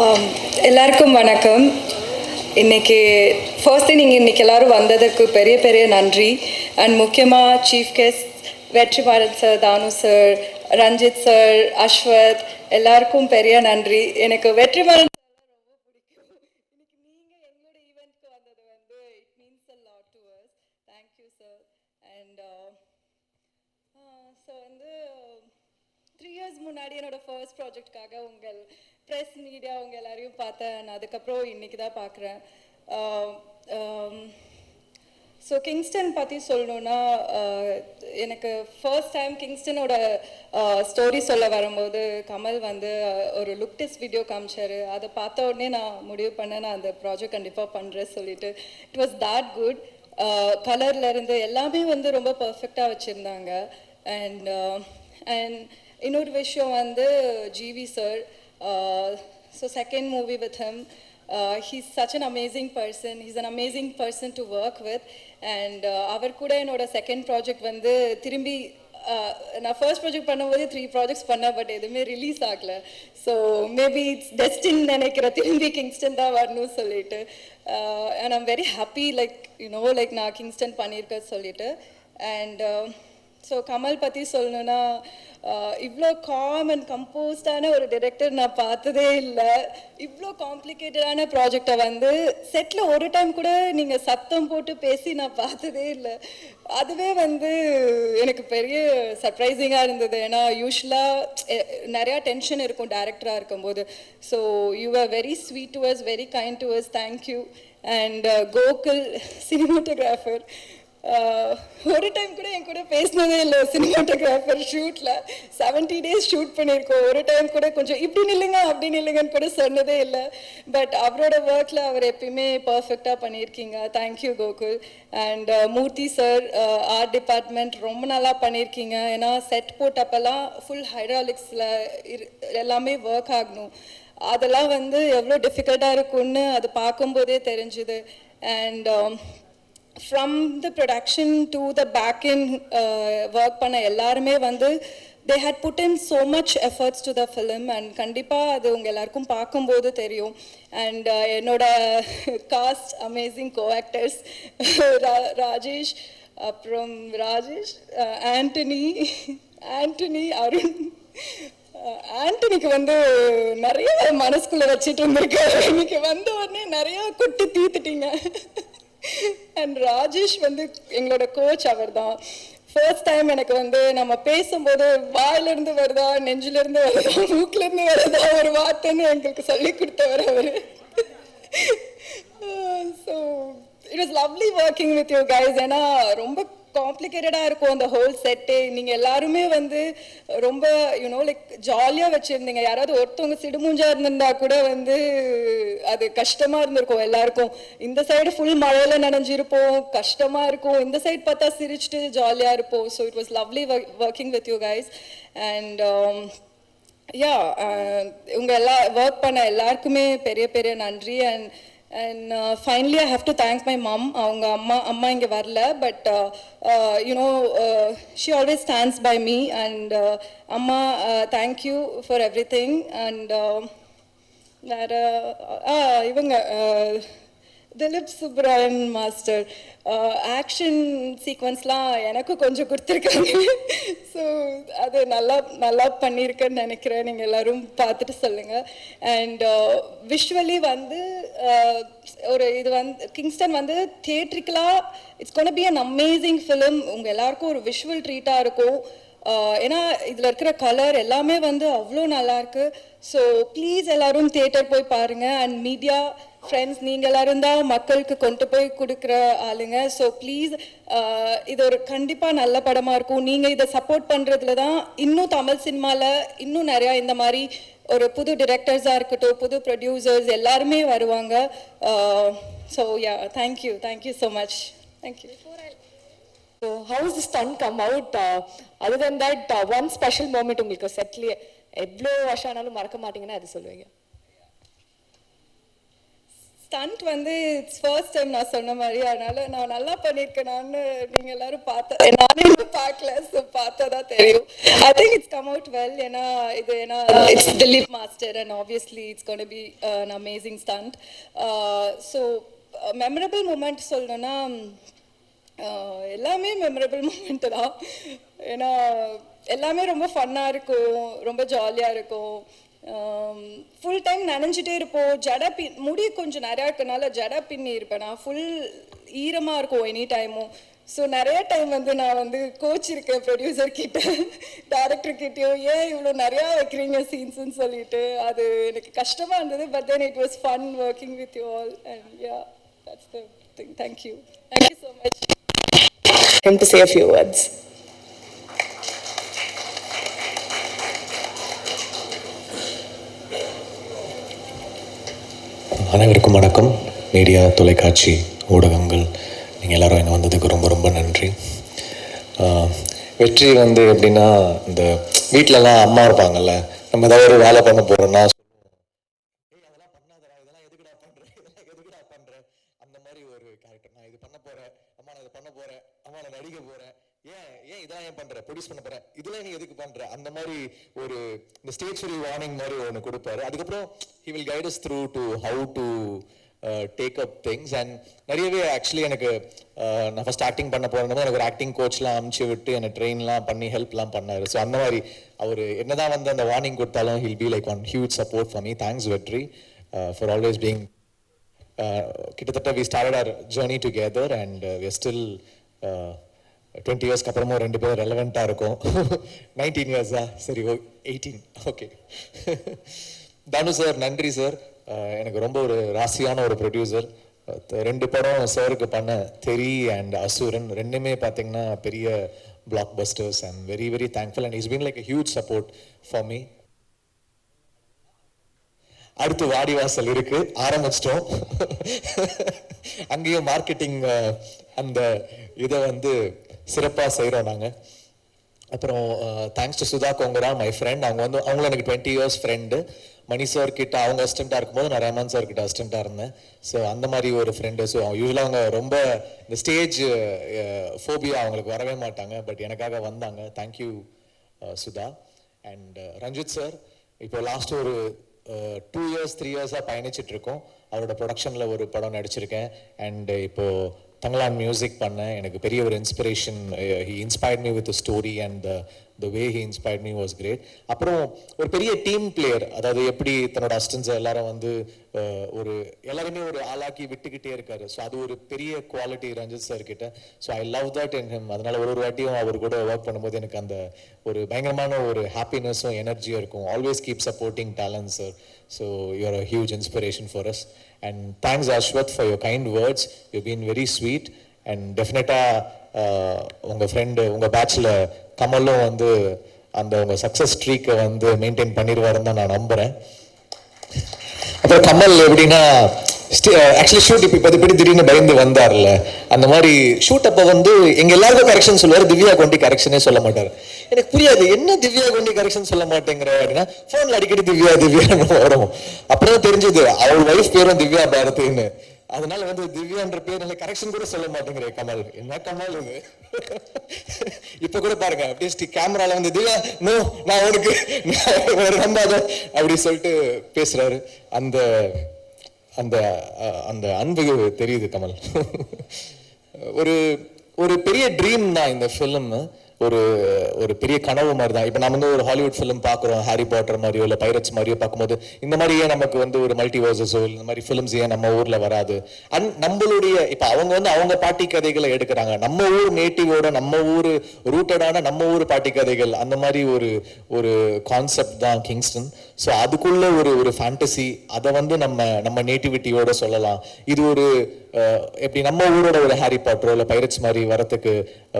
Um, எல்லாருக்கும் வணக்கம். இன்னைக்கு ஃபர்ஸ்ட் நீங்கள் இன்னைக்கு எல்லாரும் வந்ததுக்கு பெரிய பெரிய நன்றி. அண்ட் முக்கியமாக chief guest Vetrimaaran sir Thanu sir Ranjith sir Ashwath எல்லாருக்கும் பெரிய நன்றி. எனக்கு வெற்றி Bharat means lot sir and so வந்து uh, uh, த்ரீ இயர்ஸ் முன்னாடி என்னோட ஃபர்ஸ்ட் ப்ராஜெக்ட்காக உங்கள் ப்ரெஸ் மீடியா அவங்க எல்லாரையும் பார்த்தேன். நான் அதுக்கப்புறம் இன்னைக்கு தான் பார்க்குறேன். ஸோ கிங்ஸ்டன் பற்றி சொல்லணுன்னா எனக்கு ஃபர்ஸ்ட் டைம் கிங்ஸ்டனோட ஸ்டோரி சொல்ல வரும்போது கமல் வந்து ஒரு லுக் டெஸ்ட் வீடியோ காமிச்சாரு. அதை பார்த்த உடனே நான் முடிவு பண்ணேன் நான் அந்த ப்ராஜெக்ட் கண்டிப்பாக பண்ணுறேன் சொல்லிட்டு. இட் வாஸ் தேட் குட் கலர்ல இருந்து எல்லாமே வந்து ரொம்ப பர்ஃபெக்டாக வச்சுருந்தாங்க. அண்ட் அண்ட் இன்னொரு விஷயம் வந்து GV sir so second movie with him he's such an amazing person he's an amazing person to work with and அவர் கூட என்னோட செகண்ட் ப்ராஜெக்ட் வந்து திரும்பி uh, நான் ஃபர்ஸ்ட் ப்ராஜெக்ட் பண்ணும்போது த்ரீ ப்ராஜெக்ட்ஸ் பண்ணேன் பட் எதுவுமே ரிலீஸ் ஆகல. ஸோ மேபி இட்ஸ் டெஸ்டின் நினைக்கிற திரும்பி கிங்ஸ்டன் தான் வரணும்னு சொல்லிட்டு. And I'm very happy like you know like நான் கிங்ஸ்டன் பண்ணியிருக்கேன் சொல்லிட்டு. அண்ட் ஸோ கமல் பற்றி சொல்லணுன்னா இவ்வளோ காம் அண்ட் கம்போஸ்டான ஒரு டிரெக்டர் நான் பார்த்ததே இல்லை. இவ்வளோ காம்ப்ளிகேட்டடான ப்ராஜெக்டை வந்து செட்டில் ஒரு டைம் கூட நீங்கள் சத்தம் போட்டு பேசி நான் பார்த்ததே இல்லை. அதுவே வந்து எனக்கு பெரிய சர்ப்ரைசிங்காக இருந்தது. ஏன்னா யூஸ்வலாக நிறையா டென்ஷன் இருக்கும் டேரக்டராக இருக்கும்போது. So you are very sweet to us very kind to us thank you and Gokul cinematographer ஒரு டைம் கூட என் கூட பேசினதே இல்லை சினிமாட்டோகிராஃபர் ஷூட்டில் செவன்ட்டி டேஸ் ஷூட் பண்ணியிருக்கோம். ஒரு டைம் கூட கொஞ்சம் இப்படி நில்லுங்க அப்படி நில்லுங்கன்னு கூட சொன்னதே இல்லை. பட் அவரோட ஒர்க்கில் அவர் எப்பயுமே பர்ஃபெக்டாக பண்ணியிருக்கீங்க. Thank you Gokul. And Murthy sir art department ரொம்ப நல்லா பண்ணியிருக்கீங்க. ஏன்னா செட் போட்டப்பெல்லாம் ஃபுல் ஹைட்ராலிக்ஸில் எல்லாமே ஒர்க் ஆகணும். அதெல்லாம் வந்து எவ்வளோ டிஃபிகல்ட்டாக இருக்கும்னு அது பார்க்கும்போதே தெரிஞ்சுது. And from the production to the back end work பண்ண எல்லாருமே வந்து they had put in so much efforts to the film and கண்டிப்பாக அது உங்கள் எல்லாருக்கும் பார்க்கும்போது தெரியும். அண்ட் uh, என்னோட cast amazing co actors Rajesh அப்புறம் ராஜேஷ் ஆண்டனி ஆண்டனி அருண் ஆண்டனிக்கு வந்து நிறைய மனசுக்குள்ளே வச்சுட்டு இருந்திருக்காரு. இன்னைக்கு வந்த உடனே நிறையா கொட்டி தீத்துட்டீங்க. அண்ட் ராஜேஷ் வந்து எங்களோட கோச் அவர் தான் ஃபர்ஸ்ட் டைம் எனக்கு வந்து நம்ம பேசும்போது வாயிலிருந்து வருதா நெஞ்சிலிருந்து வருதா மூக்கிலிருந்து வருதா ஒரு வார்த்தைன்னு எங்களுக்கு சொல்லி கொடுத்தவர் அவர். So it is lovely working with you guys ஏன்னா ரொம்ப காம்ப்ளிகேட்டடாக இருக்கும் அந்த ஹோல் செட்டு நீங்கள் எல்லாருமே வந்து ரொம்ப யூனோ லைக் ஜாலியாக வச்சுருந்தீங்க. யாராவது ஒருத்தவங்க சிடுமூஞ்சா இருந்திருந்தா கூட வந்து அது கஷ்டமாக இருந்திருக்கும் எல்லாருக்கும். இந்த சைடு ஃபுல் மழையில் நனைஞ்சிருப்போம். கஷ்டமாக இருக்கும். இந்த சைடு பார்த்தா சிரிச்சுட்டு ஜாலியாக இருப்போம். So it was lovely working with you guys and yeah உங்கள் எல்லா ஒர்க் பண்ண எல்லாருக்குமே பெரிய பெரிய நன்றி. And and finally I have to thanks my mum அவங்க அம்மா அம்மா இங்கே வரல but you know she always stands by me and அம்மா thank you for everything and வேறு இவங்க திலீப் சுப்ராயன் மாஸ்டர் ஆக்ஷன் சீக்வன்ஸ்லாம் எனக்கு கொஞ்சம் கொடுத்துருக்காங்க. ஸோ அது நல்லா நல்லா பண்ணியிருக்கேன்னு நினைக்கிறேன். நீங்கள் எல்லோரும் பார்த்துட்டு சொல்லுங்கள் அண்ட் விஷுவலி uh, வந்து uh, ஒரு இது வந்து கிங்ஸ்டன் வந்து தியேட்ரிக்கலாக it's gonna be an amazing film உங்கள் எல்லாருக்கும் ஒரு விஷுவல் ட்ரீட்டாக இருக்கும். ஏன்னா இதில் இருக்கிற கலர் எல்லாமே வந்து அவ்வளோ நல்லா இருக்கு. ஸோ ப்ளீஸ் எல்லாரும் தியேட்டர் போய் பாருங்க. அண்ட் மீடியா ஃப்ரெண்ட்ஸ் நீங்கள் எல்லாரும் தான் மக்களுக்கு கொண்டு போய் கொடுக்குற ஆளுங்க. ஸோ ப்ளீஸ் இது ஒரு கண்டிப்பாக நல்ல படமாக இருக்கும். நீங்கள் இதை சப்போர்ட் பண்ணுறதுல தான் இன்னும் தமிழ் சினிமாவில் இன்னும் நிறையா இந்த மாதிரி ஒரு புது டிரெக்டர்ஸாக இருக்கட்டும் புது ப்ரொடியூசர்ஸ் எல்லாருமே வருவாங்க. So yeah thank you thank you so much thank you so house is the stunt come out? Uh, other than that, uh, உங்களுக்கு செட்லியே எவ்வளோ வருஷம் ஆனாலும் மறக்க மாட்டீங்கன்னா அது சொல்லுவீங்க ஸ்டண்ட் வந்து இட்ஸ் ஃபர்ஸ்ட் டைம் நான் சொன்ன மாதிரி அதனால நான் நல்லா பண்ணியிருக்கேனான்னு நீங்கள் எல்லாரும் பார்த்த நானே இன்னும் பார்க்கல ஸோ பார்த்தா தான் தெரியும் I think it's come out well ஏன்னா இது ஏன்னா it's Dilip master and obviously it's gonna be an amazing stunt so memorable moment சொல்லணும்னா எல்லாமே மெமரபிள் மூமெண்ட் தான். ஏன்னா எல்லாமே ரொம்ப ஃபன்னாக இருக்கும் ரொம்ப ஜாலியாக இருக்கும். ஃபுல் டைம் நனைஞ்சிட்டே இருப்போம். ஜட பின் முடி கொஞ்சம் நிறையா இருக்கனால ஜட பின்னி இருப்பேன். நான் ஃபுல் ஈரமாக இருக்கும் எனி டைமும் ஸோ நிறைய டைம் வந்து நான் வந்து கோச் இருக்கேன் ப்ரொடியூசர் கிட்ட டேரக்டர் கிட்டயும். ஏன் இவ்வளோ நிறையா வைக்கிறீங்க சீன்ஸ்ன்னு சொல்லிட்டு. அது எனக்கு கஷ்டமாக இருந்தது but then it was fun working with you all and yeah that's the thing thank you thank you so much him to say a few words. அனைவருக்கும் வணக்கம். மீடியா தொலைக்காட்சி ஊடகங்கள். நீங்கள் எல்லாரும் இங்கே வந்ததுக்கு ரொம்ப ரொம்ப நன்றி. ஆஹ் வெற்றி வந்து எப்படின்னா இந்த வீட்டிலலாம் அம்மா இருப்பாங்கல்ல நம்ம ஏதாவது ஒரு வேலை பண்ண போகிறோன்னா அந்த மாதிரி ஒரு கேரக்டர் நான் இது பண்ண போறேன் அம்மா நான் இது பண்ண போறேன் அம்மா நான் நடிக்க போறேன் ஏன் ஏன் இதெல்லாம் ஏன் பண்ற ப்ரொடியூஸ் பண்ண போறேன் இதெல்லாம் நீ எதுக்கு பண்ற அந்த மாதிரி ஒரு இந்த வார்னிங் மாதிரி ஒன்று கொடுப்பாரு. அதுக்கப்புறம் he will guide us through to how to take up things and நிறையவே ஆக்சுவலி எனக்கு uh, நான் ஃபர்ஸ்ட் ஆக்டிங் பண்ண போனது எனக்கு ஒரு ஆக்டிங் கோச்லாம் அமுச்சு விட்டு என்னை ட்ரெயின்லாம் பண்ணி ஹெல்ப்லாம் பண்ணார். ஸோ அந்த மாதிரி அவர் என்னதான் வந்து அந்த வார்னிங் கொடுத்தாலும் he'll be like one huge support for me thanks Vetri for always being கிட்டத்தட்ட we started our journey together and we still twenty இயர்ஸ்க்கு அப்புறமும் ரெண்டு பேரும் ரெலவெண்ட்டாக இருக்கும். நைன்டீன் இயர்ஸா சரி oh eighteen okay Thanu sir நன்றி சார் எனக்கு ரொம்ப ஒரு ராசியான ஒரு ப்ரொடியூசர் ரெண்டு படம் சாருக்கு பண்ண தெரி அண்ட் அசுரன் ரெண்டுமே பார்த்தீங்கன்னா பெரிய blockbusters and very very thankful and is been like huge support for me அடுத்து வாடிவாசல் இருக்கு. ஆரம்பிச்சிட்டோம். அங்கேயும் மார்க்கெட்டிங் அந்த இதை வந்து சிறப்பாக செய்கிறோம் நாங்கள் அப்புறம் thanks to Sudha Kongara my friend அவங்க வந்து அவங்களும் எனக்கு twenty years friend Mani sir கிட்ட அவங்க அசிஸ்டண்ட்டாக இருக்கும்போது நான் ரஹ்மான் சார் கிட்ட அசிஸ்டண்ட்டாக இருந்தேன். ஸோ அந்த மாதிரி ஒரு ஃப்ரெண்டு ஸோ யூஸ்வலாக அவங்க ரொம்ப இந்த ஸ்டேஜ் ஃபோபியா அவங்களுக்கு வரவே மாட்டாங்க. பட் எனக்காக வந்தாங்க. Thank you Sudha. And Ranjith sir இப்போ லாஸ்ட் ஒரு டூ இயர்ஸ் த்ரீ இயர்ஸாக பயணிச்சிட்ருக்கோம் அவரோட ப்ரொடக்ஷனில் ஒரு படம் நடிச்சிருக்கேன். அண்ட் இப்போது தங்களா மியூசிக் பண்ணேன் எனக்கு பெரிய ஒரு inspiration he inspired me with story and the way he inspired me was great அப்புறம் ஒரு பெரிய டீம் பிளேயர் அதாவது எப்படி தன்னோட அஸ்டன்ஸை எல்லாரும் வந்து ஒரு எல்லாருமே ஒரு ஆளாக்கி விட்டுக்கிட்டே இருக்காரு. ஸோ அது ஒரு பெரிய குவாலிட்டி ரஞ்சித் சார் கிட்ட. So I love that in him அதனால ஒரு ஒரு வாட்டியும் அவர் கூட ஒர்க் பண்ணும்போது எனக்கு அந்த ஒரு பயங்கரமான ஒரு ஹாப்பினஸும் எனர்ஜியும் இருக்கும். Always keep supporting talent sir so you're a huge inspiration for us and thanks Ashwath for your kind words you been very sweet and டெஃபினட்டாக உங்கள் ஃப்ரெண்டு உங்கள் பேட்சில் கமலும் வந்து அந்த உங்கள் சக்ஸஸ் ஸ்ட்ரீக்கை வந்து மெயின்டைன் பண்ணிடுவாருன்னு தான் நான் நம்புகிறேன் அப்புறம் கமல் எப்படின்னா ஆக்சுவலி ஷூட் இப்போ பத்து பேர் திடீர்னு பயந்து வந்தார்ல. அந்த மாதிரி ஷூட் அப்போ வந்து எங்கள் எல்லாருக்கும் கரெக்ஷன் சொல்லுவார். திவ்யா கொண்டி கரெக்ஷனே சொல்ல மாட்டார். எனக்கு புரியாது என்ன திவ்யா கொண்டி கரெக்ஷன் சொல்ல மாட்டேங்கிற அப்படின்னா ஃபோனில் அடிக்கடி திவ்யா திவ்யான்னு வரும். அப்புறம் தெரிஞ்சது அவள் வைஃப் பேரும் திவ்யா பாரதின்னு. அதனால வந்து திவ்யான்ற பேர் நல்ல கரெக்ஷன் கூட சொல்ல மாட்டேங்கிற கமல். என்ன கமல் இது? இப்ப கூட பாருங்க அப்படியே கேமரால வந்து திவ்யா நோ நான் உனக்கு ஒரு நம்பாத அப்படி சொல்லிட்டு பேசுறாரு. அந்த அந்த அந்த அன்பு தெரியுது கமல். ஒரு ஒரு பெரிய ட்ரீம் தான் இந்த ஃபிலிம் ஒரு ஒரு பெரிய கனவு மாதிரி தான் இப்போ நம்ம வந்து ஒரு ஹாலிவுட் ஃபிலிம் பார்க்குறோம் ஹாரி பாட்டர் மாதிரியோ இல்லை பைரட்ஸ் மாதிரியோ பார்க்கும்போது இந்த மாதிரி ஏன் நமக்கு வந்து ஒரு மல்டிவர்சஸோ இந்த மாதிரி ஃபிலிம்ஸ் ஏன் நம்ம ஊரில் வராது? அந் நம்மளுடைய இப்போ அவங்க வந்து அவங்க பாட்டி கதைகளை எடுக்கிறாங்க. நம்ம ஊர் நேட்டிவோட நம்ம ஊர் ரூட்டடான நம்ம ஊர் பாட்டி கதைகள் அந்த மாதிரி ஒரு ஒரு கான்செப்ட் தான் கிங்ஸ்டன் ஸோ அதுக்குள்ள ஒரு ஒரு ஃபேண்டசி அதை வந்து நம்ம நம்ம நேட்டிவிட்டியோட சொல்லலாம். இது ஒரு எப்படி நம்ம ஊரோட ஒரு ஹாரி பாட்டரோ இல்லை பைரட்ஸ் மாதிரி வரத்துக்கு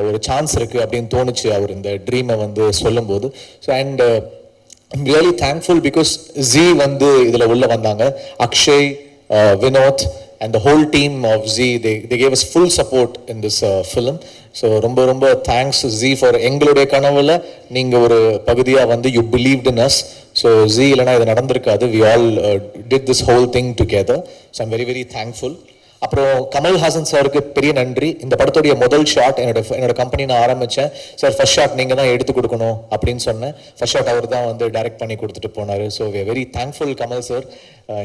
ஒரு சான்ஸ் இருக்குது அப்படின்னு தோணுச்சு அவர் இந்த ட்ரீமை வந்து சொல்லும்போது. So and really thankful because Zee வந்து இதில் உள்ளே வந்தாங்க. Akshay Vinod and the whole team of Zee they they gave us full support in this film so ரொம்ப ரொம்ப தேங்க்ஸ் ஜி ஃபார் எங்களுடைய கனவுல நீங்கள் ஒரு பகுதியாக வந்து you believed in us so Zee இல்லைனா இது நடந்திருக்காது. We all did this whole thing together so I'm very very thankful அப்புறம் கமல்ஹாசன் சாருக்கு பெரிய நன்றி. இந்த படத்துடைய முதல் ஷாட் என்னோட என்னோட கம்பெனி நான் ஆரம்பித்தேன் சார் ஃபர்ஸ்ட் ஷாட் நீங்கள் தான் எடுத்து கொடுக்கணும் அப்படின்னு சொன்னேன். ஃபர்ஸ்ட் ஷாட் அவர் தான் வந்து டைரக்ட் பண்ணி கொடுத்துட்டு போனார். So we very thankful Kamal sir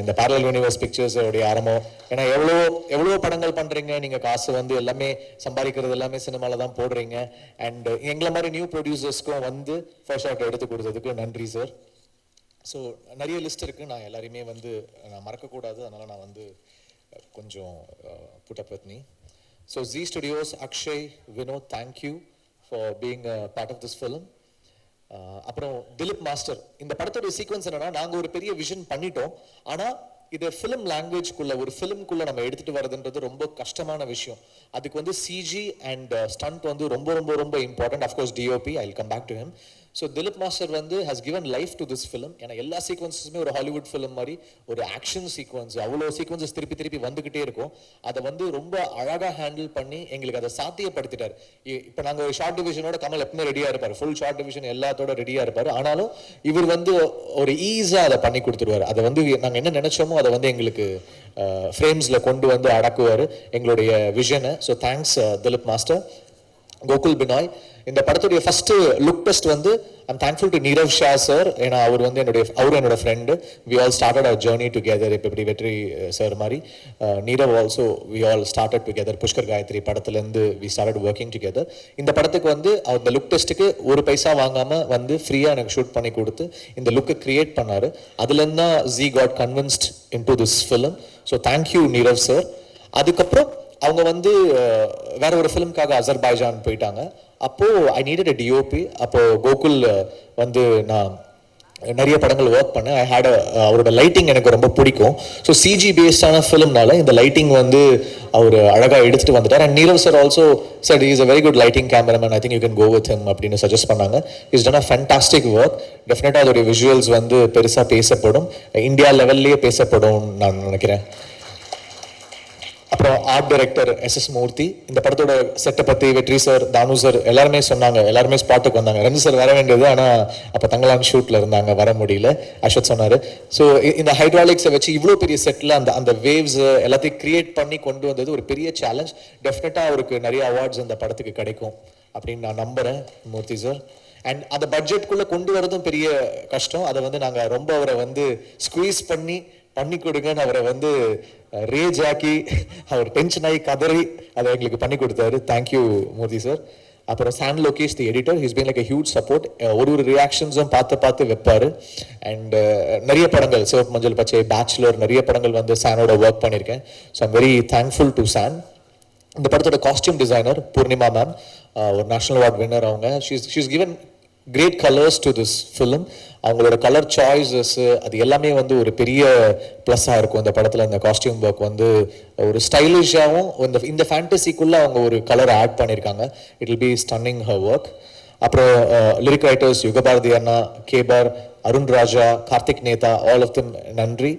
இந்த பேரல் யூனிவர்ஸ் பிக்சர்ஸ் உடைய ஆரம்பம். ஏன்னா எவ்வளோ எவ்வளோ படங்கள் பண்ணுறீங்க நீங்கள் காசு வந்து எல்லாமே சம்பாதிக்கிறது எல்லாமே சினிமாவில் தான் போடுறீங்க. அண்ட் எங்களை மாதிரி நியூ ப்ரொடியூசர்ஸ்க்கும் வந்து ஃபர்ஸ்ட் ஷாட் எடுத்து கொடுத்ததுக்கு நன்றி சார் ஸோ நிறைய லிஸ்ட் இருக்குது நான் எல்லாரையுமே வந்து நான் மறக்கக்கூடாது. அதனால் நான் வந்து கொஞ்சம் புட்டபத்னி so Zee Studios Akshay Vinod thank you for being part of this film அப்புறம் திலீப் மாஸ்டர் இந்த படத்தோட சீக்வன்ஸ் என்னன்னா நாங்கள் ஒரு பெரிய விஷன் பண்ணிட்டோம். ஆனால் இதை ஃபிலிம் லாங்குவேஜ்குள்ள ஒரு ஃபிலிம்குள்ள நம்ம எடுத்துட்டு வரதுன்றது ரொம்ப கஷ்டமான விஷயம். அதுக்கு வந்து சிஜி அண்ட் ஸ்டண்ட் வந்து ரொம்ப ரொம்ப ரொம்ப important of course DOP I come back to him so Dilip master வந்து has given life to this film ஏன்னா எல்லா சீக்வன்ஸஸுமே ஒரு ஹாலிவுட் ஃபிலிம் மாதிரி ஒரு ஆக்ஷன் சீக்வன்ஸ் அவ்வளோ சீக்வன்சஸ் திருப்பி திருப்பி வந்துகிட்டே இருக்கும். அதை வந்து ரொம்ப அழகாக ஹேண்டில் பண்ணி எங்களுக்கு அதை சாத்தியப்படுத்திட்டார். இப்போ நாங்கள் ஒரு ஷார்ட் டிவிஷனோட கமல் எப்பவுமே ரெடியாக இருப்பார். ஃபுல் ஷார்ட் டிவிஷன் எல்லாத்தோட ரெடியாக இருப்பார். ஆனாலும் இவர் வந்து ஒரு ஈஸியாக அதை பண்ணி கொடுத்துருவார். அதை வந்து நாங்கள் என்ன நினைச்சோமோ அதை வந்து எங்களுக்கு ஃப்ரேம்ஸில் கொண்டு வந்து அடக்குவார் எங்களுடைய விஷனை so thanks Dilip master Gokul Binoy இந்த படத்துடைய ஃபர்ஸ்ட் லுக் டெஸ்ட் வந்து I'm thankful to Nirav Shah sir ஏன்னா அவர் வந்து என்னுடைய அவர் என்னோட friend we all started our journey together இப்போ இப்படி வெற்றி சார் மாதிரி. Nirav also we all started together Pushkar Gayathri படத்துலேருந்து வி ஸ்டார்டட் ஒர்க்கிங் டுகெதர் இந்த படத்துக்கு வந்து அவர் லுக் டெஸ்ட்டுக்கு ஒரு பைசா வாங்காமல் வந்து ஃப்ரீயாக எனக்கு ஷூட் பண்ணி கொடுத்து இந்த லுக்கை கிரியேட் பண்ணார். அதுலேருந்து தான் Zee got convinced in to this film so thank you Nirav sir அதுக்கப்புறம் அவங்க வந்து வேற ஒரு ஃபிலிம்காக அசர்பாய்ஜான் போயிட்டாங்க. அப்போது ஐ நீடட் அ டிஓபி அப்போது கோகுல் வந்து நான் நிறைய படங்கள் ஒர்க் பண்ணேன். ஐ ஹேட் அவரோட லைட்டிங் எனக்கு ரொம்ப பிடிக்கும். ஸோ சிஜி பேஸ்டான ஃபிலிம்னால இந்த லைட்டிங் வந்து அவர் அழகாக எடுத்துட்டு வந்துட்டார். And Nirav sir also sir is a very good lighting cameraman I think you can go with him அப்படின்னு சஜஸ்ட் பண்ணாங்க. Is done a fantastic work டெஃபினட்டாக அதோடைய விஷுவல்ஸ் வந்து பெருசாக பேசப்படும். இந்தியா லெவல்லையே பேசப்படும் நான் நினைக்கிறேன். அப்புறம் art director S S Moorthy இந்த படத்தோட செட்டை பற்றி வெற்றி சார் தானு சார் எல்லாருமே சொன்னாங்க எல்லாருமே ஸ்பாட்டுக்கு வந்தாங்க. ரெண்டு சார் வர வேண்டியது ஆனால் அப்போ தங்கலான் ஷூட்டில் இருந்தாங்க வர முடியல. அஷத் சொன்னார். ஸோ இந்த ஹைட்ராலிக்ஸை வச்சு இவ்வளோ பெரிய செட்டில் அந்த அந்த வேவ்ஸ் எல்லாத்தையும் கிரியேட் பண்ணி கொண்டு வந்தது ஒரு பெரிய சேலஞ்ச் டெஃபினட்டாக அவருக்கு நிறைய அவார்ட்ஸ் அந்த படத்துக்கு கிடைக்கும் அப்படின்னு நான் நம்புகிறேன் மூர்த்தி சார் அண்ட் அந்த பட்ஜெட்குள்ளே கொண்டு வரதும் பெரிய கஷ்டம். அதை வந்து நாங்கள் ரொம்ப அவரை வந்து ஸ்குவீஸ் பண்ணி பண்ணி கொடுங்கன்னு அவரை வந்து ரேஜ் ஆக்கி அவர் டென்ஷன் ஆகி கதறி அதை எங்களுக்கு பண்ணி கொடுத்தாரு. தேங்க்யூ மோதி சார் அப்புறம் San Lokesh the editor his been like a huge support ஒரு ஒரு ரியாக்ஷன்ஸும் பார்த்து பார்த்து வைப்பாரு. அண்ட் நிறைய படங்கள் சிவப்பு மஞ்சள் பச்சை பேச்சுலர் நிறைய படங்கள் வந்து சானோட ஒர்க் பண்ணியிருக்கேன். So I'm very thankful to San இந்த படத்தோட காஸ்டியூம் டிசைனர் பூர்ணிமா மேம் ஒரு நேஷனல் அவார்ட் வின்னர் அவங்க. She's she's given great colours to this film அவங்களோட கலர் சாய்ஸஸ் அது எல்லாமே வந்து ஒரு பெரிய ப்ளஸ்ஸாக இருக்கும். இந்த படத்தில் இந்த காஸ்டியூம் ஒர்க் வந்து ஒரு ஸ்டைலிஷாகவும் இந்த இந்த ஃபேண்டசிக்குள்ளே அவங்க ஒரு கலர் ஆட் பண்ணியிருக்காங்க it will be stunning her work அப்புறம் lyric writers Yugabharathi Anna Chebar Arun Raja Karthik Netha all of them நன்றி.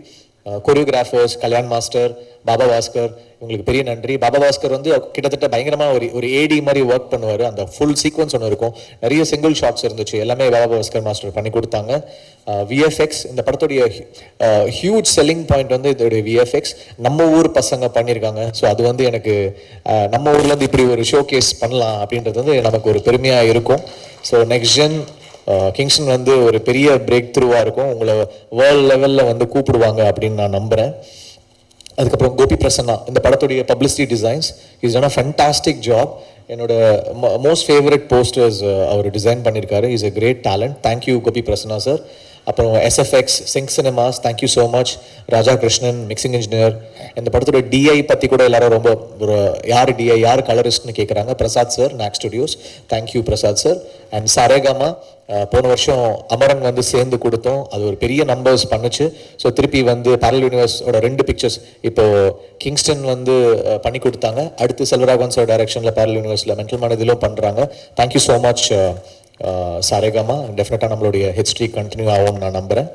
கொரியோகிராஃபர்ஸ் கல்யாண் மாஸ்டர் பாபா பாஸ்கர் உங்களுக்கு பெரிய நன்றி. பாபா பாஸ்கர் வந்து கிட்டத்தட்ட பயங்கரமா ஒரு ஒரு ஏடி மாதிரி ஒர்க் பண்ணுவார். அந்த ஃபுல் சீக்வன்ஸ் ஒன்று இருக்கும். நிறைய சிங்கிள் ஷாட்ஸ் இருந்துச்சு. எல்லாமே பாபா பாஸ்கர் மாஸ்டர் பண்ணி கொடுத்தாங்க. விஎஃப்எக்ஸ் இந்த படத்துடைய ஹியூஜ் செல்லிங் பாயிண்ட் வந்து இதோடைய விஎஃப்எக்ஸ் நம்ம ஊர் பசங்க பண்ணியிருக்காங்க ஸோ அது வந்து எனக்கு நம்ம ஊர்லேருந்து இப்படி ஒரு ஷோ கேஸ் பண்ணலாம் அப்படின்றது வந்து நமக்கு ஒரு பெருமையாக இருக்கும். ஸோ நெக்ஸ்ட் ஜென் கிங்ஸ்டன் வந்து ஒரு பெரிய பிரேக் த்ரூவாக இருக்கும். உங்களை வேர்ல்ட் லெவலில் வந்து கூப்பிடுவாங்க அப்படின்னு நான் நம்புகிறேன் அதுக்கப்புறம் கோபி பிரசன்னா இந்த படத்துடைய publicity designs is a fantastic job என்னோட மோஸ்ட் ஃபேவரட் போஸ்டர்ஸ் அவர் டிசைன் பண்ணியிருக்காரு is a great talent thank you Gopi Prasanna sir அப்புறம் SFX Sync Cinemas thank you so much Raja Krishnan mixing engineer இந்த படத்தோட டிஐ பற்றி கூட எல்லாரும் ரொம்ப ஒரு யார் டிஐ யார் கலரிஸ்ட்னு கேட்குறாங்க Prasad sir Nak Studios thank you Prasad sir and Saregama போன வருஷம் அமரன் வந்து சேர்ந்து கொடுத்தோம். அது ஒரு பெரிய நம்பர்ஸ் பண்ணுச்சு. ஸோ திருப்பி வந்து பேரல் யூனிவர்ஸோட ரெண்டு பிக்சர்ஸ் இப்போ கிங்ஸ்டன் வந்து பண்ணி கொடுத்தாங்க. அடுத்து செல்வராகவன் சார் டைரக்ஷனில் பேரல் யூனிவர்ஸில் மென்டல் மனதிலும் பண்ணுறாங்க தேங்க்யூ ஸோ மச் சாரேகாமா டெஃபினட்டாக நம்மளுடைய ஹிஸ்ட்ரி கண்டினியூ ஆகும்னு நான் நம்புகிறேன்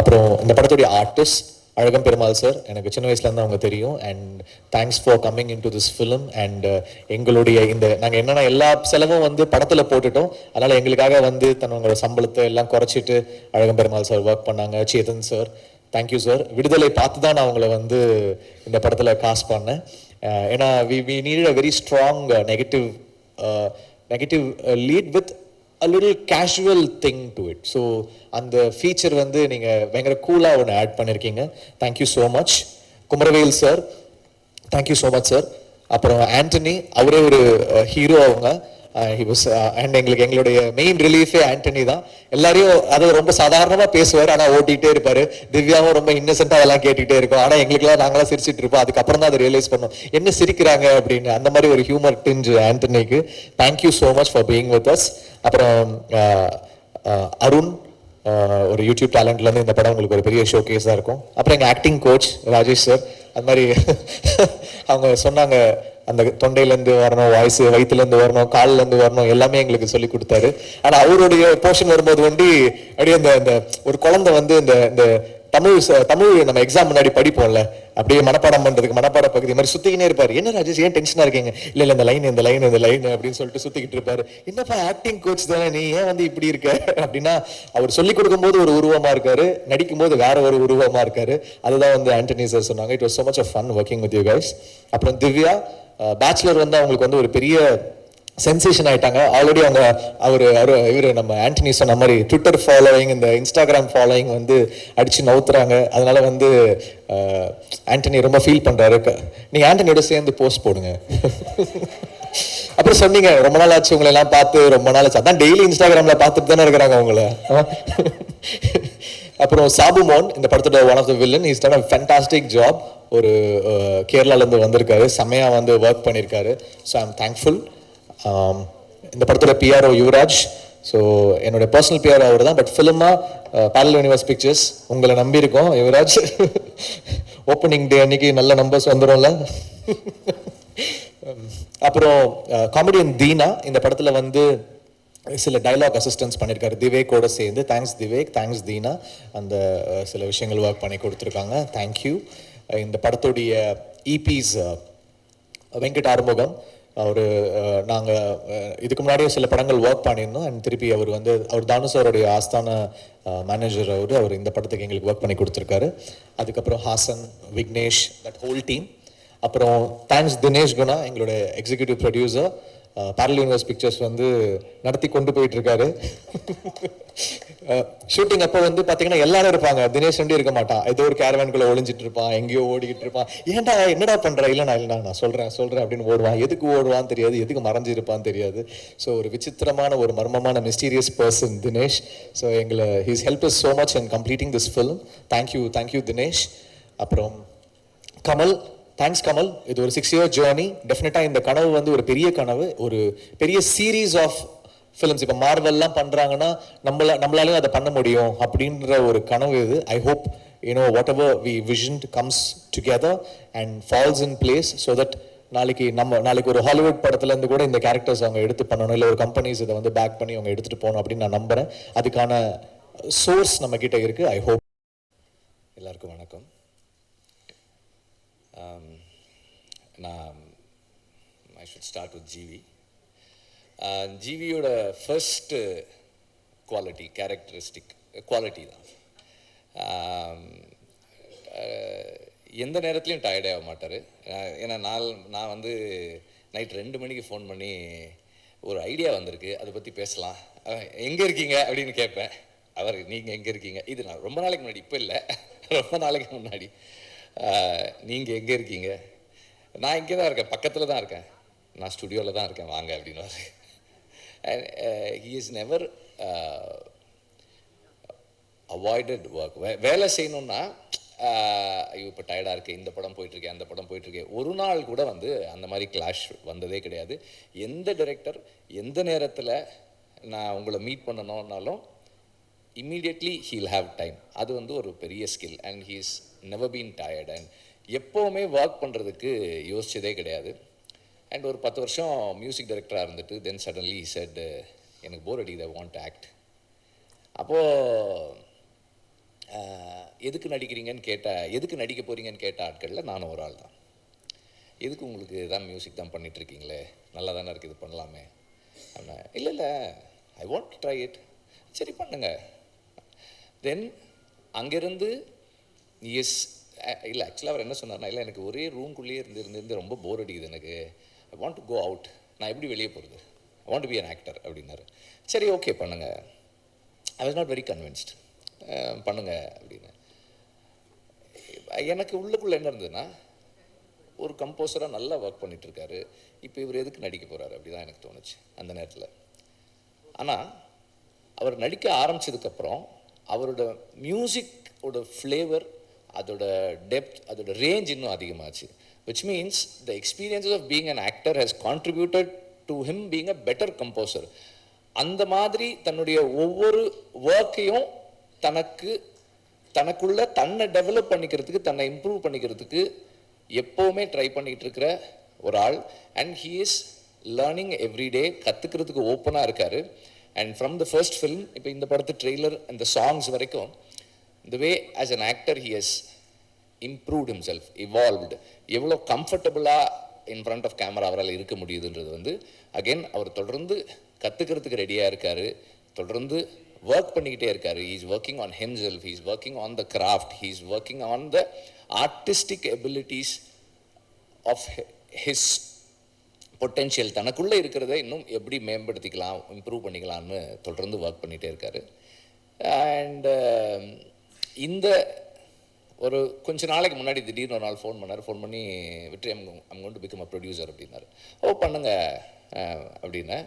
அப்புறம் இந்த படத்துடைய ஆர்டிஸ்ட் அழகம் பெருமாள் சார் எனக்கு சின்ன வயசுலேருந்து அவங்க தெரியும். And thanks for coming in to this film and எங்களுடைய இந்த நாங்கள் என்னென்ன எல்லா செலவும் வந்து படத்தில் போட்டுட்டோம். அதனால் எங்களுக்காக வந்து தன்னோட சம்பளத்தை எல்லாம் குறைச்சிட்டு அழகம் பெருமாள் சார் ஒர்க் பண்ணாங்க. சேதன் சார் தேங்க்யூ சார் விடுதலை பார்த்து தான் நான் அவங்கள வந்து இந்த படத்தில் காசு பண்ணேன். ஏன்னா we we need a very strong negative negative lead with a little casual thing to it so அந்த ஃபீச்சர் வந்து நீங்கள் பயங்கர கூலாக ஒன்று ஆட் பண்ணியிருக்கீங்க thank you so much Kumaravel sir thank you so much sir அப்புறம் ஆண்டனி அவரே ஒரு ஹீரோ அவங்க. ஹி வாஸ் அண்ட் எங்களுக்கு எங்களுடைய மெயின் ரிலீஃபே ஆண்டனி தான். எல்லாரையும் அதை ரொம்ப சாதாரணமாக பேசுவார் ஆனால் ஓட்டிகிட்டே இருப்பார். திவ்யாவும் ரொம்ப இன்னசென்ட்டாக அதெல்லாம் கேட்டுகிட்டே இருக்கும். ஆனால் எங்களுக்குலாம் நாங்களாம் சிரிச்சிட்டு இருப்போம். அதுக்கப்புறம் தான் அதை ரியலைஸ் பண்ணோம். என்ன சிரிக்கிறாங்க அப்படின்னு அந்த மாதிரி ஒரு humour tinge ஆண்டனிக்கு thank you so much for being with us அப்புறம் uh, uh, அருண் uh, ஒரு யூடியூப் டேலண்ட்லேருந்து இந்த படம் உங்களுக்கு ஒரு பெரிய ஷோ கேஸாக இருக்கும். அப்புறம் எங்கள் ஆக்டிங் கோச் ராஜேஷ் சார் அது மாதிரி அவங்க சொன்னாங்க அந்த தொண்டையிலேருந்து வரணும் வாய்ஸ் வயிற்றுலேருந்து வரணும் காலிலேருந்து வரணும் எல்லாமே எங்களுக்கு சொல்லி கொடுத்தாரு. ஆனால் அவருடைய போர்ஷன் வரும்போது ஒண்டி அப்படியே அந்த அந்த ஒரு குழந்தை வந்து இந்த இந்த தமிழ் ச- தமிழ் நம்ம எக்ஸாம் முன்னாடி படிப்போம்ல. அப்படியே மனப்பாடம் பண்றதுக்கு மனப்பாட பகுதி மாதிரி சுத்திக்கினே இருப்பாரு. என்ன ராஜேஷ் ஏன் டென்ஷனா இருக்கீங்க? இல்ல இல்ல இந்த லைன் இந்த லைன் இந்த லைன் அப்படின்னு சொல்லிட்டு சுத்திக்கிட்டு இருப்பாரு. என்னப்பா ஆக்டிங் கோச் தானே நீ? ஏன் வந்து இப்படி இருக்க? அப்படின்னா அவர் சொல்லி கொடுக்கும்போது ஒரு உருவமா இருக்காரு. நடிக்கும் போது வேற ஒரு உருவமா இருக்காரு. அதுதான் வந்து ஆண்டனி சார் சொன்னாங்க. It was so much fun working working with guys அப்புறம் திவ்யா பேச்சுலர் வந்து அவங்களுக்கு வந்து ஒரு பெரிய சென்சேஷன் ஆயிட்டாங்க. ஆல்ரெடி அவங்க அவர் இவர் நம்ம ஆண்டனி சொன்ன மாதிரி ட்விட்டர் ஃபாலோவிங் இந்த இன்ஸ்டாகிராம் ஃபாலோயிங் வந்து அடிச்சு நவுத்துறாங்க. அதனால வந்து ஆண்டனி ரொம்ப ஃபீல் பண்றாரு. க- நீங்க ஆண்டனியோட சேர்ந்து போஸ்ட் போடுங்க. அப்புறம் சொன்னீங்க ரொம்ப நாள் ஆச்சு உங்களை எல்லாம் பார்த்து ரொம்ப நாள் ஆச்சு. அதான் டெய்லி இன்ஸ்டாகிராம்ல பார்த்துட்டு தானே இருக்கிறாங்க அவங்கள அப்புறம் சாபுமோன் இந்த படத்தோட one of the villain is done a fantastic job ஒரு கேரளாலேருந்து வந்திருக்காரு. செம்மையாக வந்து ஒர்க் பண்ணியிருக்காரு ஸோ ஐ எம் தேங்க்ஃபுல் இந்த படத்தோட பிஆர்ஓ யுவராஜ். ஸோ என்னோட பர்சனல் பிஆர் அவர் தான் பட் ஃபிலிமாக பேரல் யூனிவர்ஸ் பிக்சர்ஸ் உங்களை நம்பியிருக்கோம் யுவராஜ். ஓப்பனிங் டே அன்னைக்கு நல்ல நம்பர்ஸ் வந்துடும்ல அப்புறம் காமெடியன் தீனா இந்த படத்தில் வந்து சில டைலாக் அசிஸ்டன்ஸ் பண்ணியிருக்காரு. திவேக்கோட சேர்ந்து தேங்க்ஸ் திவேக் தேங்க்ஸ் தீனா. அந்த சில விஷயங்கள் ஒர்க் பண்ணி கொடுத்துருக்காங்க. தேங்க்யூ இந்த படத்துடைய e இபிஸ் வெங்கட் ஆறுமுகம் அவர் நாங்கள் இதுக்கு முன்னாடியே சில படங்கள் ஒர்க் பண்ணியிருந்தோம். அண்ட் திருப்பி அவர் வந்து அவர் தானு ஆஸ்தான மேனேஜர் அவர் அவர் இந்த படத்துக்கு எங்களுக்கு ஒர்க் பண்ணி கொடுத்துருக்காரு. அதுக்கப்புறம் Haasan Vignesh that whole team அப்புறம் தேங்க்ஸ் தினேஷ் குணா எங்களுடைய executive producer Parallel Universe Pictures வந்து நடத்தி கொண்டு போயிட்டு இருக்காரு ஷூட்டிங் அப்போ வந்து பார்த்தீங்கன்னா எல்லாரும் இருப்பாங்க. தினேஷ் வண்டி இருக்க மாட்டான் ஏதோ ஒரு கேரவேனுக்குள்ள ஒளிஞ்சிட்டு இருப்பான். எங்கேயோ ஓடிக்கிட்டு இருப்பான். ஏன்டா என்னடா பண்ணுற இல்லைண்ணா இல்லைண்ணா நான் சொல்கிறேன் சொல்கிறேன் அப்படின்னு ஓடுவான். எதுக்கு ஓடுவான்னு தெரியாது. எதுக்கு மறைஞ்சிருப்பான்னு தெரியாது. ஸோ ஒரு விசித்திரமான ஒரு மர்மமான மிஸ்டீரியஸ் பர்சன் தினேஷ். ஸோ எங்களை he's help is so much in completing this film thank you thank you Dinesh. அப்புறம் கமல் தேங்க்ஸ் கமல் இது ஒரு சிக்ஸ் இயர் ஜேர்னி டெஃபினட்டாக இந்த கனவு வந்து ஒரு பெரிய கனவு. ஒரு பெரிய சீரீஸ் ஆஃப் ஃபிலிம்ஸ் இப்போ மார்வெல்லாம் பண்ணுறாங்கன்னா நம்மள நம்மளாலையும் அதை பண்ண முடியும் அப்படின்ற ஒரு கனவு இது. I hope you know whatever we vision comes together and falls in place so that நாளைக்கு நம்ம நாளைக்கு ஒரு ஹாலிவுட் படத்துலேருந்து கூட இந்த கேரக்டர்ஸ் அவங்க எடுத்து பண்ணணும். இல்லை ஒரு கம்பெனிஸ் இதை வந்து பேக் பண்ணி அவங்க எடுத்துகிட்டு போகணும் அப்படின்னு நான் நம்புறேன். அதுக்கான சோர்ஸ் நம்ம கிட்ட இருக்கு. ஐ ஹோப் எல்லாருக்கும் வணக்கம். Um, நான் I should start with GV ஜிவியோட first quality characteristic quality தான். Um, uh, எந்த நேரத்துலையும் டயர்டே ஆக மாட்டார். ஏன்னா நாள் நான் வந்து நைட் ரெண்டு மணிக்கு ஃபோன் பண்ணி ஒரு ஐடியா வந்திருக்கு. அதை பற்றி பேசலாம். எங்கே இருக்கீங்க? அப்படின்னு கேட்பேன். அவர் நீங்கள் எங்கே இருக்கீங்க? இது நான் ரொம்ப நாளைக்கு முன்னாடி இப்போ இல்லை. ரொம்ப நாளைக்கு முன்னாடி. நீங்கள் எங்கே இருக்கீங்க? நான் இங்கே தான் இருக்கேன் பக்கத்தில் தான் இருக்கேன். நான் ஸ்டுடியோவில் தான் இருக்கேன் வாங்க அப்படின்னு he is never avoided work வேலை செய்யணும்னா uh, ஐயோ இப்போ டயர்டாக இருக்கு இந்த படம் போயிட்டுருக்கேன் அந்த படம் போயிட்டுருக்கேன் ஒரு நாள் கூட வந்து அந்த மாதிரி கிளாஷ் வந்ததே கிடையாது. எந்த டைரக்டர் எந்த நேரத்தில் நான் உங்களை மீட் பண்ணணும்னாலும் இம்மீடியட்லி ஹீல் ஹாவ் டைம் அது வந்து ஒரு பெரிய skill and he's never been tired and எப்போவுமே ஒர்க் பண்ணுறதுக்கு யோசித்ததே கிடையாது. அண்ட் ஒரு பத்து வருஷம் மியூசிக் டைரக்டராக இருந்துட்டு தென் சடன்லி செட் எனக்கு போர் அடிக்குது ஐ வாண்ட் ஆக்ட் அப்போது எதுக்கு நடிக்கிறீங்கன்னு கேட்ட எதுக்கு நடிக்க போகிறீங்கன்னு கேட்ட ஆட்களில் நானும் ஒரு ஆள் தான். எதுக்கு உங்களுக்கு தான் மியூசிக் தான் பண்ணிகிட்ருக்கீங்களே நல்லா தானே இருக்குது இது பண்ணலாமே. அப்படின்னா இல்லை இல்லை ஐ வாண்ட் ட்ரை இட் சரி பண்ணுங்க. தென் அங்கேருந்து எஸ் இல்லை ஆக்சுவலாக அவர் என்ன சொன்னார்னா இல்லை எனக்கு ஒரே ரூம்குள்ளேயே இருந்து இருந்து இருந்து ரொம்ப போர் அடிக்குது எனக்கு. I want to go out நான் எப்படி வெளியே போகிறது I want to be an actor அப்படின்னாரு. சரி ஓகே பண்ணுங்கள் I was not very convinced பண்ணுங்க அப்படின்னு. எனக்கு உள்ளுக்குள்ளே என்ன இருந்ததுன்னா ஒரு கம்போசராக நல்லா ஒர்க் பண்ணிகிட்ருக்காரு இப்போ இவர் எதுக்கு நடிக்க அப்படி தான் எனக்கு தோணுச்சு அந்த நேரத்தில். ஆனால் அவர் நடிக்க ஆரம்பிச்சதுக்கப்புறம் அவரோட மியூசிக்கோட ஃப்ளேவர் அதோட டெப்த் அதோட ரேஞ்ச் இன்னும் அதிகமாச்சு. Which means the experiences of being an actor has contributed to him being a better composer அந்த மாதிரி தன்னுடைய ஒவ்வொரு ஒர்க்கையும் தனக்கு தனக்குள்ள தன்னை டெவலப் பண்ணிக்கிறதுக்கு தன்னை இம்ப்ரூவ் பண்ணிக்கிறதுக்கு எப்போவுமே ட்ரை பண்ணிட்டு இருக்கிற ஒரு ஆள். And he is learning everyday கற்றுக்கிறதுக்கு ஓப்பனாக இருக்காரு. And from the first film இப்போ இந்த படத்து ட்ரெய்லர் அந்த சாங்ஸ் வரைக்கும் இந்த way as an actor he has improved himself evolved எவ்வளோ கம்ஃபர்டபுளாக இன் ஃப்ரண்ட் ஆஃப் கேமரா அவரால் இருக்க முடியுதுன்றது வந்து அகைன் அவர் தொடர்ந்து கற்றுக்கிறதுக்கு ரெடியாக இருக்கார். தொடர்ந்து ஒர்க் பண்ணிக்கிட்டே இருக்கார். He's working on himself. He's working on the craft he's working on the artistic abilities of his potential தனக்குள்ளே இருக்கிறத இன்னும் எப்படி மேம்படுத்திக்கலாம் இம்ப்ரூவ் பண்ணிக்கலாம்னு தொடர்ந்து ஒர்க் பண்ணிகிட்டே இருக்கார். அண்ட் இந்த ஒரு கொஞ்ச நாளைக்கு முன்னாடி திடீர்னு ஒரு நாள் ஃபோன் பண்ணார். ஃபோன் பண்ணி விட்டு அம் அம் கொண்டு பிகம் அ ப்ரொடியூசர் அப்படின்னாரு. ஓ பண்ணுங்க அப்படின்னு.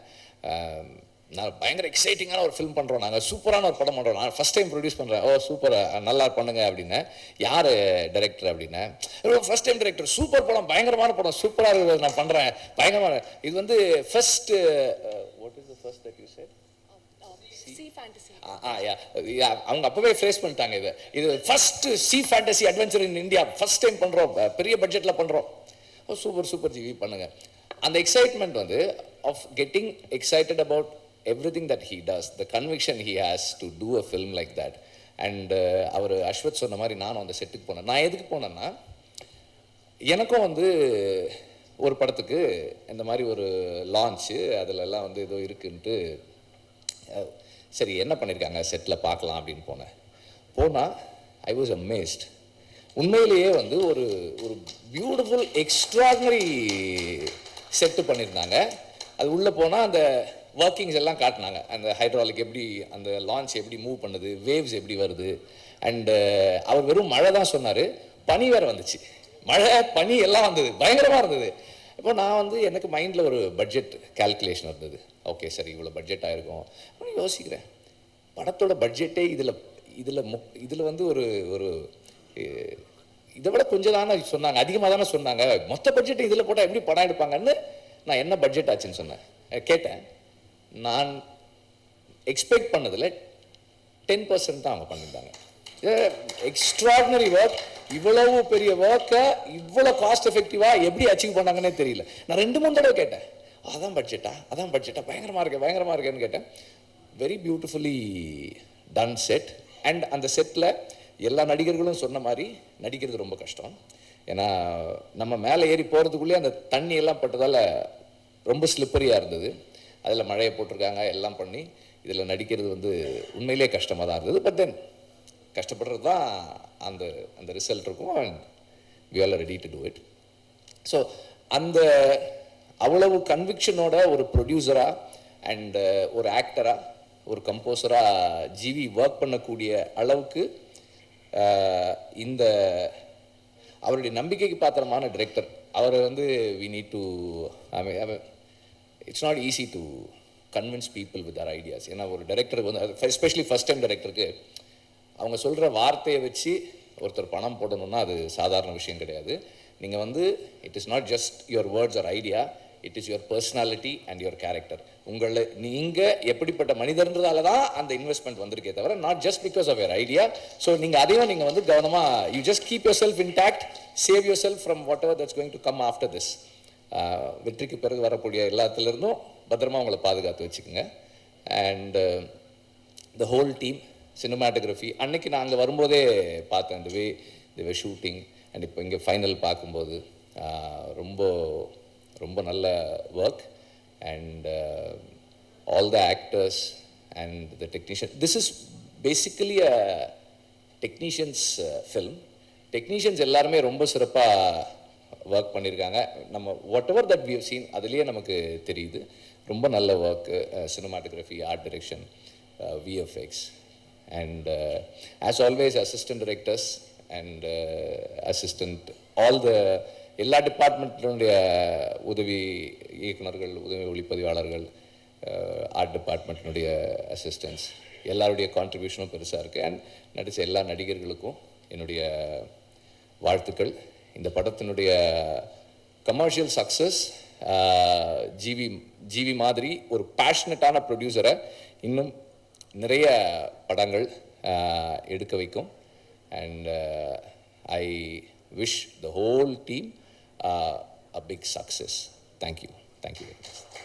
நான் பயங்கர எக்ஸைட்டிங்கான ஒரு ஃபிலிம் பண்ணுறோம் நாங்கள் சூப்பரான ஒரு படம் பண்ணுறோம் நான் ஃபஸ்ட் டைம் ப்ரொடியூஸ் பண்ணுறேன் ஓ சூப்பர் நல்லா பண்ணுங்க அப்படின்னு. யார் டைரக்டர் அப்படின்னு? ஃபஸ்ட் டைம் டைரக்டர் சூப்பர் படம் பயங்கரமான படம். சூப்பராக இருக்குது நான் பண்ணுறேன் பயங்கரமான இது வந்து first what is the first that you sir அவங்க அப்பவே ஃபேஸ் பண்ணிட்டாங்க இது. இது first C fantasy adventure in India first time பண்றோம். அஹ், பெரிய பட்ஜெட்ல பண்றோம். ஓ சூப்பர் சூப்பர் ஜிவி பண்ணுங்க. அந்த எக்ஸைட்மெண்ட் வந்து of getting excited about everything that he does the conviction he has to do a film like that and அவர் அஸ்வத் சொன்ன மாதிரி நானும் அந்த செட்டுக்கு போனேன். நான் எதுக்கு போனேன்னா எனக்கும் வந்து ஒரு படத்துக்கு இந்த மாதிரி ஒரு லான்ச்சு எல்லாம் வந்து ஏதோ இருக்குன்ட்டு சரி என்ன பண்ணியிருக்காங்க செட்டில் பார்க்கலாம் அப்படின்னு போனேன். போனால் ஐ வாஸ் அமேஸ்ட் உண்மையிலேயே வந்து ஒரு ஒரு பியூட்டிஃபுல் எக்ஸ்ட்ராடினரி செட்டு பண்ணியிருந்தாங்க அது உள்ளே போனால் அந்த ஒர்க்கிங்ஸ் எல்லாம் காட்டினாங்க. அந்த ஹைட்ராலிக் எப்படி அந்த லான்ச் எப்படி மூவ் பண்ணுது வேவ்ஸ் எப்படி வருது. அண்டு அவர் வெறும் மழை தான் சொன்னார். பனி வேறு வந்துச்சு. மழை பனி எல்லாம் வந்தது. பயங்கரமாக இருந்தது. இப்போ நான் வந்து எனக்கு மைண்டில் ஒரு பட்ஜெட் கால்குலேஷன் இருந்தது. ஓகே சரி இவ்வளோ பட்ஜெட் ஆகிருக்கும் அப்படின்னு யோசிக்கிறேன். படத்தோட பட்ஜெட்டே இதில் இதில் மு இதில் வந்து ஒரு ஒரு இதை விட கொஞ்சம் தானே சொன்னாங்க. அதிகமாக தானே சொன்னாங்க. மொத்த பட்ஜெட் இதில் போட்டால் எப்படி படம் எடுப்பாங்கன்னு நான் என்ன பட்ஜெட் ஆச்சுன்னு சொன்னேன். கேட்டேன். நான் எக்ஸ்பெக்ட் பண்ணதில் டென் பர்சன்ட் தான் அவங்க பண்ணியிருந்தாங்க. எக்ஸ்ட்ராடினரி ஒர்க் இவ்வளவு பெரிய ஒர்க்கை இவ்வளோ காஸ்ட் எஃபெக்டிவாக எப்படி அச்சீவ் பண்ணாங்கன்னே தெரியல. நான் ரெண்டு மூணு தடவை கேட்டேன். அதான் பட்ஜெட்டா அதான் பட்ஜெட்டா பயங்கரமாக இருக்கேன் பயங்கரமாக இருக்கேன்னு கேட்டேன். Very beautifully done set and அந்த செட்டில் எல்லா நடிகர்களும் சொன்ன மாதிரி நடிக்கிறது ரொம்ப கஷ்டம். ஏன்னா நம்ம மேலே ஏறி போகிறதுக்குள்ளேயே அந்த தண்ணி எல்லாம் பட்டதால் ரொம்ப ஸ்லிப்பரியாக இருந்தது. அதில் மழையை போட்டிருக்காங்க எல்லாம் பண்ணி. இதில் நடிக்கிறது வந்து உண்மையிலே கஷ்டமாக தான் இருந்தது. பட் தென் கஷ்டப்படுறது தான் அந்த அந்த ரிசல்ட் இருக்கும். And we all ready to do it so அந்த அவ்வளவு கன்விக்ஷனோட ஒரு ப்ரொடியூசராக அண்ட் uh, ஒரு ஆக்டராக ஒரு கம்போசராக ஜிவி ஒர்க் பண்ணக்கூடிய அளவுக்கு uh, இந்த அவருடைய நம்பிக்கைக்கு பாத்திரமான டிரெக்டர் அவர் வந்து we need to it's not easy to convince people with our ideas ஏன்னா ஒரு டைரக்டருக்கு வந்து எஸ்பெஷலி ஃபஸ்ட் டைம் டைரக்டருக்கு அவங்க சொல்கிற வார்த்தையை வச்சு ஒருத்தர் பணம் போடணும்னா அது சாதாரண விஷயம் கிடையாது. நீங்கள் வந்து it is not just your words or idea it is your personality and your character உங்களை நீங்கள் எப்படிப்பட்ட மனிதர்ன்றதால தான் அந்த இன்வெஸ்ட்மெண்ட் வந்திருக்கே தவிர not just because of your idea so நீங்கள் அதையும் நீங்கள் வந்து கவனமாக you just keep yourself intact save yourself from whatever that's going to come after this வெற்றிக்கு பிறகு வரக்கூடிய எல்லாத்துலேருந்தும் பத்திரமா உங்களை பாதுகாத்து வச்சுக்கோங்க. And the whole team cinematography அன்னைக்கு நான் அங்கே வரும்போதே பார்த்தேன் இந்த வே தி ஷூட்டிங் அண்ட் இப்போ இங்கே ஃபைனல் பார்க்கும்போது ரொம்ப ரொம்ப நல்ல work and all the actors and the technician this is basically a technicians film technicians எல்லாருமே ரொம்ப சிறப்பாக ஒர்க் பண்ணியிருக்காங்க நம்ம whatever that we seen அதுலேயே நமக்கு தெரியுது. ரொம்ப நல்ல work cinematography art direction VFX and as always assistant directors and assistant all the எல்லா டிபார்ட்மெண்ட்டினுடைய உதவி இயக்குனர்கள் உதவி ஒளிப்பதிவாளர்கள் ஆர்ட் டிபார்ட்மெண்ட்டினுடைய அசிஸ்டன்ஸ் எல்லாருடைய கான்ட்ரிபியூஷனும் பெருசாக இருக்குது அண்ட் நடித்த எல்லா நடிகர்களுக்கும் என்னுடைய வாழ்த்துக்கள். இந்த படத்தினுடைய கமர்ஷியல் சக்ஸஸ் ஜிவி ஜிவி மாதிரி ஒரு பேஷனட்டான ப்ரொடியூசரை இன்னும் நிறைய படங்கள் எடுக்க வைக்கும். And I wish the whole team a big success thank you thank you very much